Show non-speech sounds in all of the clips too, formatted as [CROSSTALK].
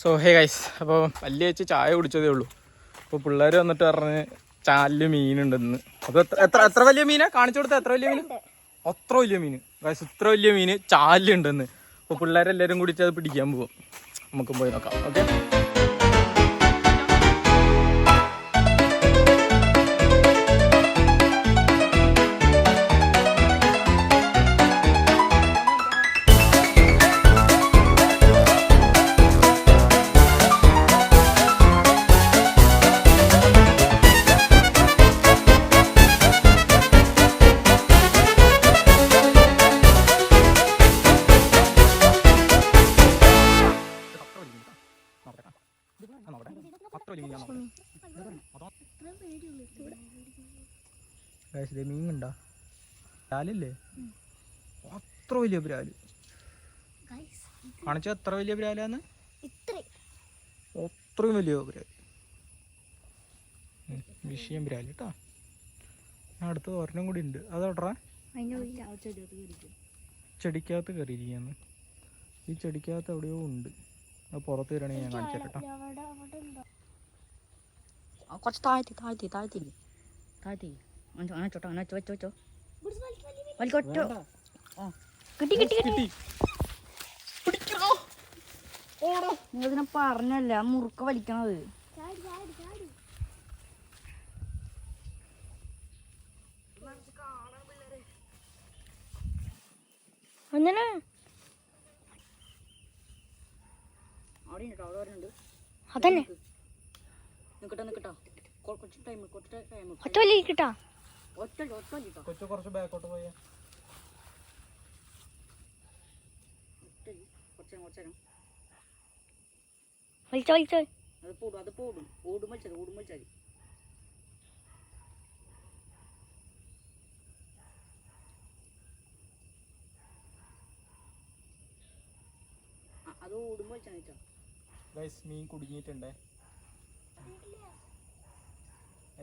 So hey guys അപ്പോൾ വലിയ വെച്ച് ചായ കുടിച്ചതേ ഉള്ളൂ. അപ്പോൾ പിള്ളേർ വന്നിട്ട് പറഞ്ഞ് ചാലിൽ മീനുണ്ടെന്ന്. അപ്പോൾ എത്ര എത്ര വലിയ മീനാ? കാണിച്ചു കൊടുത്ത എത്ര വലിയ മീൻ അത്ര വലിയ മീൻ ഗൈസ് ഇത്ര വലിയ മീൻ ചാലിലുണ്ടെന്ന്. അപ്പോൾ പിള്ളേരെല്ലാവരും കൂടി അത് പിടിക്കാൻ പോകും നമുക്ക് പോയി നോക്കാം ഓക്കെ വലിയ മീൻ ഉണ്ടോ ബ്രാലില്ലേ അത്ര വലിയ ബ്രാൽ കാണിച്ച എത്ര വലിയ ഇത്രയും അത്രയും വലിയ ബ്രാൽ വിഷയം ബ്രാൽ കേട്ടോ അടുത്ത് ഒരെണ്ണം കൂടി ഉണ്ട്. അതോട്രാ? ചെടിക്കകത്ത് കയറിയിരിക്കുന്നു ഈ ചെടിക്കകത്ത് എവിടെയോ ഉണ്ട്. പുറത്ത് വരണേ ഞാൻ കാണിച്ചു തരാം കേട്ടോ അവിടെ അവിടെ ഉണ്ടോ ആ, കുറച്ച് താഴ്ത്തി താഴ്ത്തി താഴ്ത്തി താഴ്ത്തി അങ്ങനെ അങ്ങനെ ചോട്ടോ അങ്ങനെ വെച്ചോ വെച്ചോ വലിക്കോട്ടോ ആ കിട്ടി കിട്ടി കിട്ടി നിങ്ങൾ ഇതിനെ പറഞ്ഞല്ല മുറുക്ക വലിക്കണത്. ചാടി ചാടി ചാടി. അങ്ങനെ? അവിടെ ഉണ്ട് അവിടെ വരുന്നുണ്ട് അതന്നെ. നിക്കട്ടെ നിക്കട്ടോ. കുറച്ച് ടൈം കുറച്ച് ടൈം ഒറ്റ കിട്ടാ ഒറ്റ ഒറ്റ കൊച്ചു കുറച്ച് ബാക്കോട്ട് പോയാ. കുറച്ച് നേരം കുറച്ച് നേരം വലിച്ചോ വലിച്ചോ. അത് പോടും അത് പോടും. ഓടും വലിച്ചത് ഓടും വലിച്ചാൽ അത് ഓടും വലിച്ചാൽ മീൻ കുടുങ്ങിയിട്ടുണ്ടേ?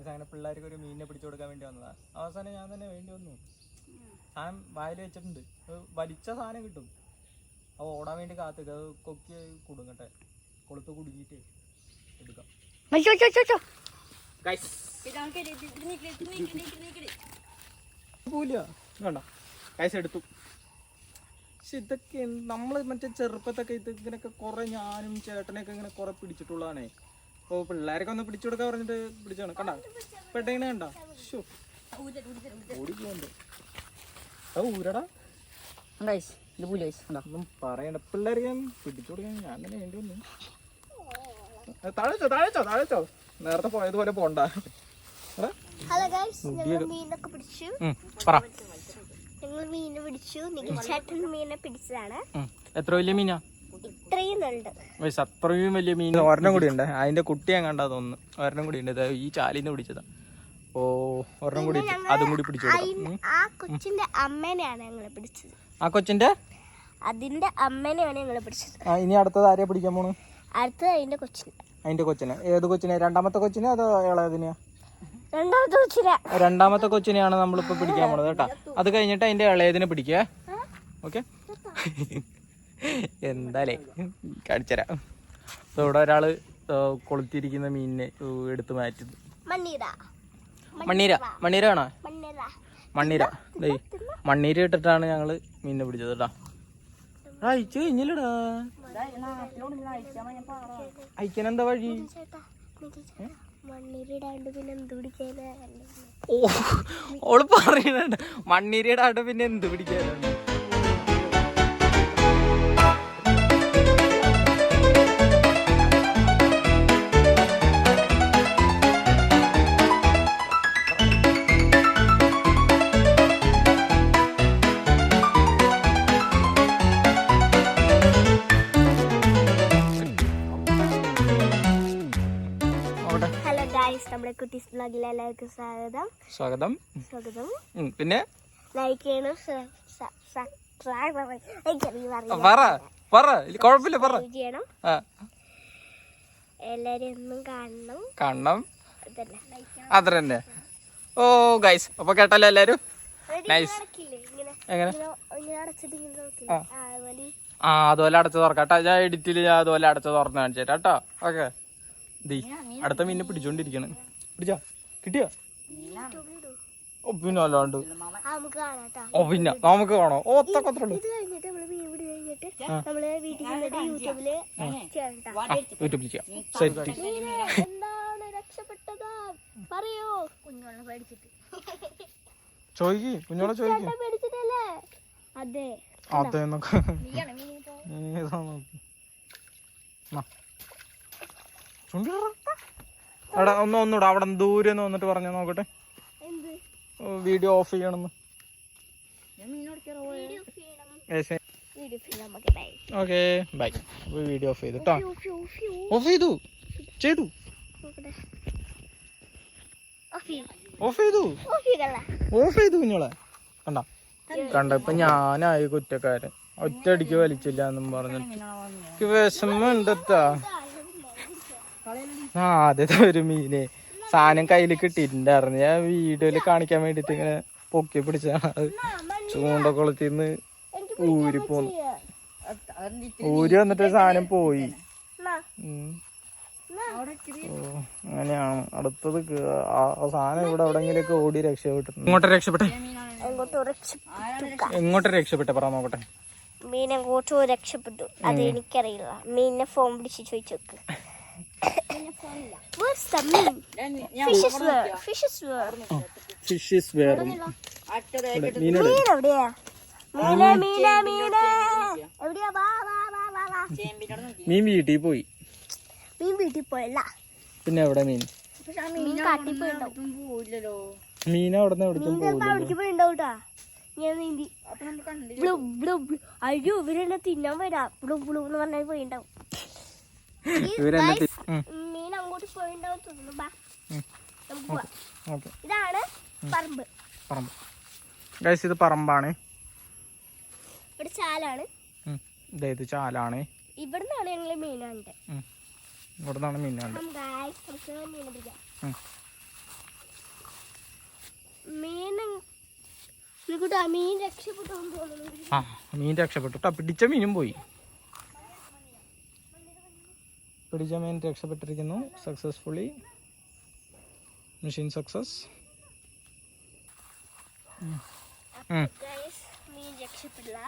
അങ്ങനെ പിള്ളേർക്ക് ഒരു മീനിനെ പിടിച്ചു കൊടുക്കാൻ വേണ്ടി വന്നതാ. അവസാനം ഞാൻ തന്നെ വേണ്ടി വന്നു. സാധനം വായിൽ വെച്ചിട്ടുണ്ട്. അത് വലിച്ച സാധനം കിട്ടും. അത് ഓടാൻ വേണ്ടി കാത്തു അത് കൊക്കി കുടുങ്ങട്ടെ. കൊളുത്ത് കുടുങ്ങിയിട്ട് എടുക്കാം. പോല വേണ്ട എടുത്തു. പക്ഷെ ഇതൊക്കെ നമ്മൾ മറ്റേ ചെറുപ്പത്തൊക്കെ ഇത് ഇങ്ങനെയൊക്കെ കുറെ ഞാനും ചേട്ടനെയൊക്കെ ഇങ്ങനെ കുറെ പിടിച്ചിട്ടുള്ളതാണേ. അപ്പോൾ പിള്ളേരൊക്കെ ഒന്ന് പിടിച്ചു കൊടുക്കാൻ പറഞ്ഞിട്ട് പിടിച്ചാണ് കണ്ട? പെട്ടെങ്ങനെ കണ്ട? ഷോ ഓടി പോകണ്ട് അത് ഊരടാ. ഇത് പുലി ഒന്നും പറയണ്ട. പിള്ളേർക്ക് ഞാൻ പിടിച്ചു കൊടുക്കാൻ ഞാൻ തന്നെ വേണ്ടി വന്നു. താഴെച്ചോ താഴെച്ചോ താഴെച്ചോ നേരത്തെ പോയതുപോലെ പോണ്ട. മീനൊക്കെ പിടിച്ചു. പറ. ഞങ്ങൾ മീനെ പിടിച്ചു. ചേട്ടൻ മീനെ പിടിച്ചതാണ്. എത്ര വലിയ മീനാ? അത്രയും വലിയ മീൻ ഒരെണ്ണം കൂടി ഉണ്ട്. അതിന്റെ കുട്ടി ഞാൻ കണ്ടാ തോന്നുന്നു. ഒരെണ്ണം കൂടി ഉണ്ട്. ഈ ചാലിന്ന് പിടിച്ചതാ. ഓ ഒരെണ്ണം കൂടി. അതും കൂടി പിടിച്ചു ആ കൊച്ചിന്റെ അമ്മേനെയാണ് ഞങ്ങൾ പിടിച്ചത്. ആ കൊച്ചിന്റെ? അതിന്റെ അമ്മേനെയാണ് ഞങ്ങൾ പിടിച്ചത്. ആ, ഇനി അടുത്തത് ആരെയാ പിടിക്കാൻ പോണു? അടുത്തത് അതിന്റെ കൊച്ചിനെ. അതിന്റെ കൊച്ചിനെ. ഏത് കൊച്ചിനെ? രണ്ടാമത്തെ കൊച്ചിനെ അതോ ഇളയതിനെയാ? രണ്ടാമത്തെ കൊച്ചിനെ. രണ്ടാമത്തെ കൊച്ചിനെയാണ് നമ്മളിപ്പോ പിടിക്കാൻ പോണത് കേട്ടാ. അത് കഴിഞ്ഞിട്ട് അതിന്റെ ഇളയതിനെ പിടിക്കേ. ഓക്കെ. എന്താലേ? കാണിച്ചരാ. ഇവിടെ ഒരാൾ കൊളുത്തിരിക്കുന്ന മീനിനെ എടുത്തു മാറ്റുന്നു. മണ്ണീര. മണ്ണീര. ആണോ വേണോ? മണ്ണീര. മണ്ണീര. ഇട്ടിട്ടാണ് ഞങ്ങൾ മീനിനെ പിടിച്ചത് കേട്ടാ. അയച്ചു കഴിഞ്ഞില്ലടാ. അയക്കാൻ എന്താ വഴി ഓ ഓൾ പറയണ മണ്ണീരയുടെ ആട്ട് പിന്നെ എന്ത് പിടിക്കാനാണ് എല്ലാവർക്കും സ്വാഗതം. സ്വാഗതം. സ്വാഗതം. പിന്നെ? ലൈക്ക് ചെയ്യണം പറ പറ. കുഴപ്പമില്ല പറ. ചെയ്യണം. ആ. എല്ലാരും കാണണം. അത്ര തന്നെ. ഓ ഗൈസ് അപ്പൊ കേട്ടല്ലോ എല്ലാരും? നൈസ് എങ്ങനെ? ആ. അതുപോലെ. അടച്ചു തുറക്കാം. കേട്ടോ ഞാൻ എഡിറ്റിൽ ഞാൻ അതുപോലെ അടച്ചു തുറന്ന് കാണിച്ചേട്ടാ കേട്ടോ. ഓക്കെ. ദീ അടുത്ത മീനെ പിടിച്ചോണ്ടിരിക്കണ്. പിടിച്ചാ? കിട്ടിയോ? ഓ പിന്നെ അല്ലാണ്ട് ഓ പിന്നെ നമുക്ക് കാണോ. ഓ ഒത്തക്കത്രണ്ട് യൂട്യൂബിൽ ചെയ്യാം സെറ്റ് മീന് എന്താണ് രക്ഷപ്പെട്ടത്? പറയൂ. കുഞ്ഞോളെ പേടിച്ചിട്ട്. ചോദിക്ക് കുഞ്ഞോളെ ചോദിക്ക്. അതെ. അതെ നോക്ക്. എടാ ഒന്ന് ഒന്നുകൂടെ അവിടെ ദൂരെ നിന്ന് വന്നിട്ട് പറഞ്ഞു നോക്കട്ടെ. എന്ത്? വീഡിയോ ഓഫ് ചെയ്യണമെന്ന്. വീഡിയോ ചെയ്യണം. വീഡിയോ ചെയ്യണം നമുക്ക് ബൈ. Okay bye. അപ്പോൾ വീഡിയോ ഓഫ് ചെയ്തു കേട്ടോ ഓഫ് ചെയ്തു. ചെയ്തു. ഓഫ് ചെയ്യും. ഓഫ് ചെയ്തു. ഓഫ് ചെയ്തു കുഞ്ഞോളെ കണ്ട? കണ്ടപ്പോ ഞാനായി കുറ്റക്കാരൻ. ഒറ്റ അടിക്ക് വലിച്ചില്ല എന്നും പറഞ്ഞു വിഷമം വിഷമുണ്ടത്താ ആ ആദ്യത്തെ ഒരു മീന് സാധനം കയ്യിൽ കിട്ടിയിട്ടുണ്ടായിരുന്നു. ഞാൻ വീഡിയോയിൽ കാണിക്കാൻ വേണ്ടിട്ട് ഇങ്ങനെ പൊക്കി പിടിച്ചാണ് അത് ചൂണ്ട കൊളുത്തിന്ന് ഊരി പോന്നു. ഊരി വന്നിട്ട് സാധനം പോയി. അങ്ങനെയാണ്. അടുത്തത് സാധനം ഇവിടെ എവിടെങ്കിലൊക്കെ ഓടി രക്ഷപ്പെട്ടു ഇങ്ങോട്ട് രക്ഷപ്പെട്ടെ? ഇങ്ങോട്ട് രക്ഷപ്പെട്ടു? എങ്ങോട്ട് രക്ഷപ്പെട്ടെ? പറ നോക്കട്ടെ മീൻ എങ്ങോട്ടോ രക്ഷപ്പെട്ടു. അത് എനിക്കറിയില്ല. മീനിനെ ഫോൺ പിടിച്ച് ചോദിച്ചു നോക്ക്. Where's the mean? Fish is where? Fish is where? Fish is വേറെ മീനുടെ. മീൻ എവിടെയാ മീനെ മീനെ മീനെ. എവിടെയാ? വാ വാ വാ വാ വാ. മീൻ വീട്ടിൽ പോയി. മീൻ വീട്ടിൽ പോയല്ല. പിന്നെ എവിടെ മീൻ? മീൻ കാട്ടിൽ പോയിണ്ടാവും മീൻ അവിടെ നിന്ന് എവിടേക്കും മീൻ ചിലപ്പോ അവിടേക്ക് പോയിണ്ടാവൂട്ടാ ഞാൻ നീന്തി ബ്ലൂ ബ്ലൂ ബ്ലൂ. അയ്യോ ഇവരെന്നെ തിന്നാൻ വരാ. ബ്ലൂ ബ്ലൂ എന്ന് പറഞ്ഞാൽ പോയിണ്ടാവും ഇവരെന്നെ മീൻ അങ്ങോട്ട് പോയിണ്ടാവും തോന്നുന്നു ബാ നമുക്ക് പോവാം. ഇതാണ് പറമ്പ്. പറമ്പ്. ഗൈസ് ഇത് പറമ്പാണ്. ഇവിടെ ചാലാണ്. ഇത് ചാലാണ്. ഇവിടുന്നാണ് ഞങ്ങൾ മീൻ കണ്ടത് ഉം. ഇവിടെ നിന്നാണ് മീൻ കണ്ടത് മീൻ മീൻ രക്ഷപ്പെട്ടു ആ മീൻ രക്ഷപ്പെട്ടു. പിടിച്ച മീനും പോയി. പിടിച്ച മീൻ രക്ഷപ്പെട്ടിരിക്കുന്നു സക്സസ്ഫുള്ളി മെഷീൻ സക്സസ് രക്ഷപ്പെടില്ല.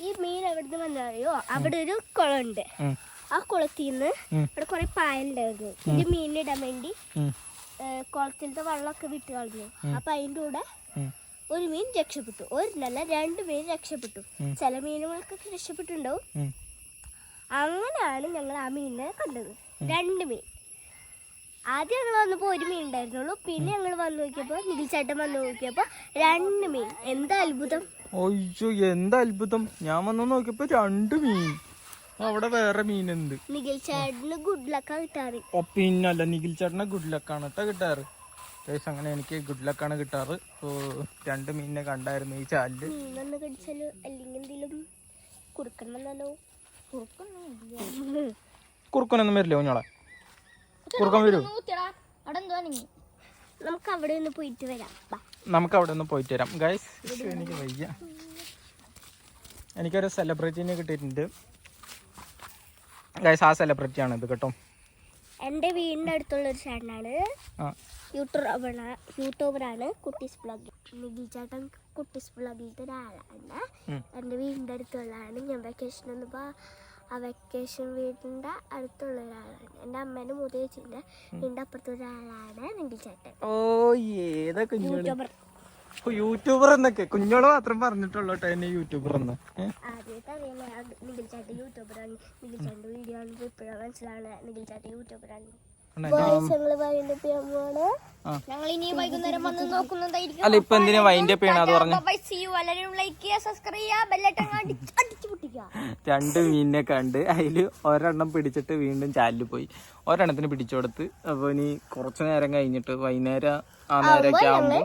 ഈ മീൻ എവിടുന്ന് വന്നറിയോ? അവിടെ ഒരു കുളമുണ്ട്. ആ കുളത്തിൽ നിന്ന്. അവിടെ കുറെ പായലുണ്ടായിരുന്നു. ഇത് മീനിടാൻ വേണ്ടി കുളത്തിലത്തെ വെള്ളമൊക്കെ വിട്ട് കളഞ്ഞു. അപ്പൊ അതിന്റെ കൂടെ ഒരു മീൻ രക്ഷപ്പെട്ടു. ഒരു നല്ല രണ്ട് മീൻ രക്ഷപ്പെട്ടു. ചില മീനുകളൊക്കെ രക്ഷപ്പെട്ടുണ്ടാവും അങ്ങനെയാണ് ഞങ്ങൾ ആ മീനിനെ കണ്ടത്. രണ്ട് മീൻ. ആദ്യം ഞങ്ങൾ വന്നപ്പോൾ ഒരു മീൻ ഉണ്ടായിരുന്നുള്ളൂ. പിന്നെ ഞങ്ങൾ വന്ന് നോക്കിയപ്പോൾ നിഖിൽ ചേട്ടൻ വന്ന് നോക്കിയപ്പോൾ രണ്ട് മീൻ. എന്താ അത്ഭുതം? അയ്യോ എന്താ അത്ഭുതം? ഞാൻ വന്ന് നോക്കിയപ്പോ രണ്ട് മീൻ. അവിടെ വേറെ മീൻ എന്ത് നിഖിൽ ചേട്ടന് ഗുഡ് ലക്കാ കിട്ടാറ്. ഓ പിന്നല്ല നിഖിൽ ചേട്ടന് ഗുഡ് ലക്കാണ് കേട്ടോ കിട്ടാറ്. ഗൈസ് അങ്ങനെ എനിക്ക് ഗുഡ് ലക്കാണ് കിട്ടാറ്. രണ്ട് മീനിനെ കണ്ടായിരുന്നു ഈ ചാലിൽ. മീൻ വന്ന് കടിച്ചാലും അല്ലെങ്കിൽ എന്തെങ്കിലും കുറുക്കണമെന്നല്ലോ കുറുക്കനൊന്നും വരില്ല കുഞ്ഞോളെ? കുറുക്കൻ വരൂ. നമുക്ക് അവിടെ ഒന്ന്. നമുക്ക് പോയിട്ട് വരാം. ഗൈസ് എനിക്ക് വയ്യ. എനിക്കൊരു സെലിബ്രിറ്റിനെ കിട്ടിയിട്ടുണ്ട്. ഗൈസ് ആ സെലിബ്രിറ്റിയാണ് ഇത് കേട്ടോ. എന്റെ വീടിന്റെ അടുത്തുള്ള ഒരു ചേട്ടനാണ്. യൂട്യൂബറാണ് യൂട്യൂബറാണ് കുട്ടീസ് ബ്ലോഗ്. നിഖിൽ ചേട്ടൻ കുട്ടീസ് ബ്ലോഗിലത്തെ ഒരാളാണ്. എന്റെ എന്റെ വീടിന്റെ അടുത്തുള്ളതാണ്. ഞാൻ വെക്കേഷൻ വന്നപ്പോൾ ആ വെക്കേഷൻ വീടിന്റെ അടുത്തുള്ള ഒരാളാണ്. എന്റെ അമ്മേന്റെ മുതേച്ചിന്റെ വീടിന്റെ അപ്പുറത്തെ ഒരാളാണ് നിഖിൽ ചേട്ടൻ. ഓ ഏതാ യൂട്യൂബർ. യൂട്യൂബർ എന്നൊക്കെ കുഞ്ഞോൾ മാത്രം പറഞ്ഞിട്ടുള്ളൂ കേട്ടോ എന്നെ യൂട്യൂബർ എന്ന്. അല്ല ഇപ്പൊ എന്തിനാ വൈൻഡ് അപ്പ് ചെയ്യണം? അത് പറഞ്ഞു. രണ്ട് മീനിനെ കണ്ട് അതിൽ ഒരെണ്ണം പിടിച്ചിട്ട് വീണ്ടും ചാലിൽ പോയി. ഒരെണ്ണത്തിന് പിടിച്ചു കൊടുത്ത്. അപ്പൊ ഇനി കുറച്ചു നേരം കഴിഞ്ഞിട്ട് വൈകുന്നേരം ആ നേരമൊക്കെ ആകുമ്പോ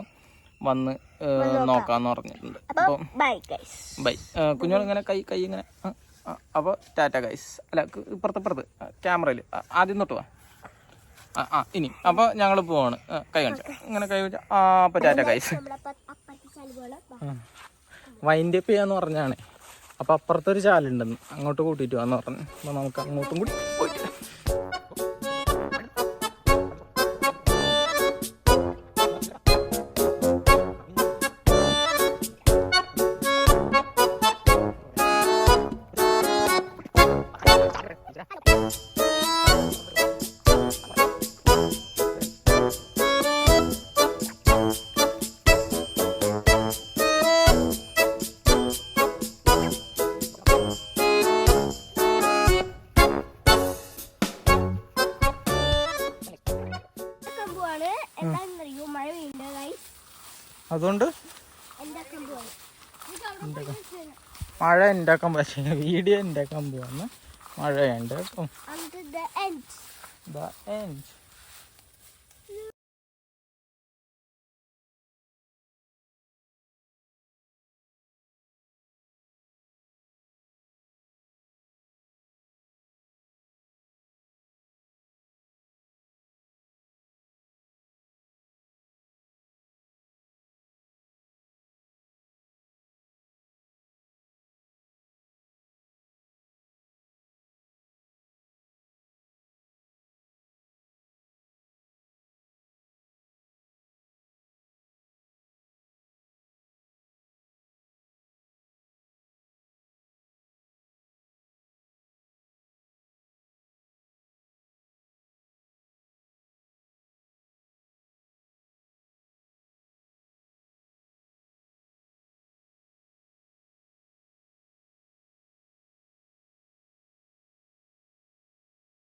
വന്ന് നോക്കാന്ന് പറഞ്ഞിട്ടുണ്ട്. അപ്പൊ ബൈ കുഞ്ഞോൾ ഇങ്ങനെ കൈ കൈ ഇങ്ങനെ അപ്പോൾ ടാറ്റ ഗൈസ് അല്ല ഇപ്പുറത്ത് ഇപ്പുറത്ത്. ക്യാമറയിൽ ആദ്യം തൊട്ട് വാ. ആ ആ ഇനി. അപ്പൊ ഞങ്ങൾ പോവാണ്. കൈ കാണിച്ച. ഇങ്ങനെ കൈ വെച്ച ആ അപ്പൊ ടാറ്റ ഗൈസ് വൈൻഡ് അപ്പ് ചെയ്യാന്ന് പറഞ്ഞാണ്. അപ്പൊ അപ്പുറത്തൊരു ചാലുണ്ടെന്ന്. അങ്ങോട്ട് കൂട്ടിയിട്ട് വന്ന് പറഞ്ഞു. അപ്പൊ നമുക്ക് അങ്ങോട്ടും കൂടി അതുകൊണ്ട് മഴ ഉണ്ടാക്കാൻ പറ്റില്ല [LAUGHS] വീഡിയോ ഉണ്ടാക്കാൻ പോവാന്ന്. മഴയുണ്ട്. കേട്ടോ